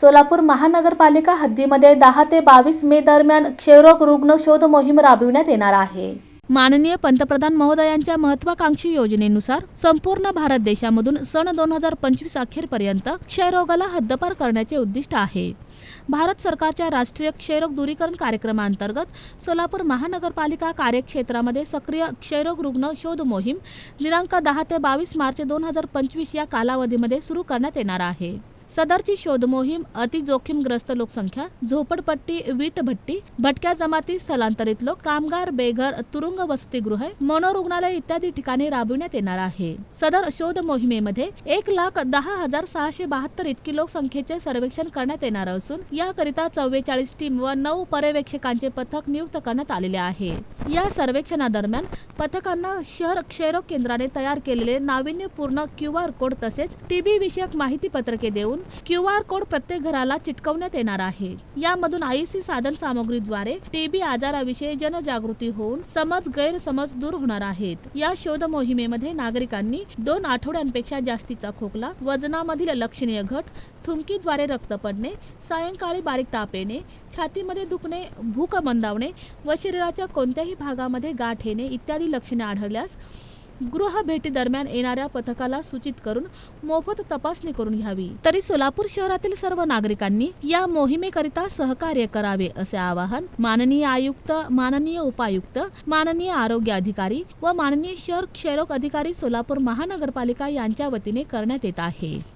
सोलापूर महानगरपालिका हद्दीमध्ये दहा ते बावीस मे दरम्यान क्षयरोग रुग्ण शोध मोहीम राबविण्यात येणार आहे. माननीय पंतप्रधान महोदयांच्या महत्वाकांक्षी योजनेनुसार संपूर्ण भारत देशामधून सन दोन हजार पंचवीस अखेरपर्यंत क्षयरोगाला हद्दपार करण्याचे उद्दिष्ट आहे. भारत सरकारच्या राष्ट्रीय क्षयरोग दूरीकरण कार्यक्रमांतर्गत सोलापूर महानगरपालिका कार्यक्षेत्रामध्ये सक्रिय क्षयरोग रुग्ण शोध मोहीम दिनांक दहा ते बावीस मार्च दोन हजार पंचवीस या कालावधीमध्ये सुरू करण्यात येणार आहे. सदरची शोध मोहीम लोकसंख्या झोपडपट्टी वीटभट्टी भटक्या जमाती स्थलांतरित लोक कामगार बेघर तुरुंग वसतिगृह मनोरुग्णालय इत्यादी ठिकाणी राबविण्यात येणार आहे. सदर शोध मोहिमेमध्ये एक लाख दहा हजार सहाशे बहात्तर इतकी लोकसंख्येचे सर्वेक्षण करण्यात येणार असून याकरिता चव्वेचाळीस टीम व नऊ पर्यवेक्षकांचे पथक नियुक्त करण्यात आलेले आहे. या सर्वेक्षणादरम्यान पथकांना शहर क्षयरोग केंद्राने तयार केलेले नाविन्यपूर्ण क्यू आर कोड तसेच टीबी विषयक माहिती पत्रके देऊन क्यू आर कोड प्रत्येक घराला चिटकवण्यात येणार आहे. यामधून आयसी साधन सामग्रीद्वारे टीबी आजाराविषयी जनजागृती होऊन समज गैरसमज दूर होणार आहेत. या शोध मोहिमेमध्ये नागरिकांनी दोन आठवड्यांपेक्षा जास्तीचा खोकला वजनामधील लक्षणीय घट थुंकीद्वारे रक्त पडणे सायंकाळी बारीक ताप येणे छातीमध्ये दुखणे भूक मंदावणे व शरीराच्या कोणत्याही भागामध्ये गाठ येणे इत्यादी लक्षणे आढळल्यास गृह भेटी दरम्यान येणाऱ्या पथकाला सूचित करून मोफत तपासणी करून घ्यावी. तरी सोलापूर शहरातील सर्व नागरिकांनी या मोहिमेकरिता सहकार्य करावे असे आवाहन माननीय आयुक्त माननीय उपायुक्त माननीय आरोग्य अधिकारी व माननीय शहर क्षयरोग अधिकारी सोलापूर महानगरपालिका यांच्या वतीने करण्यात येत आहे.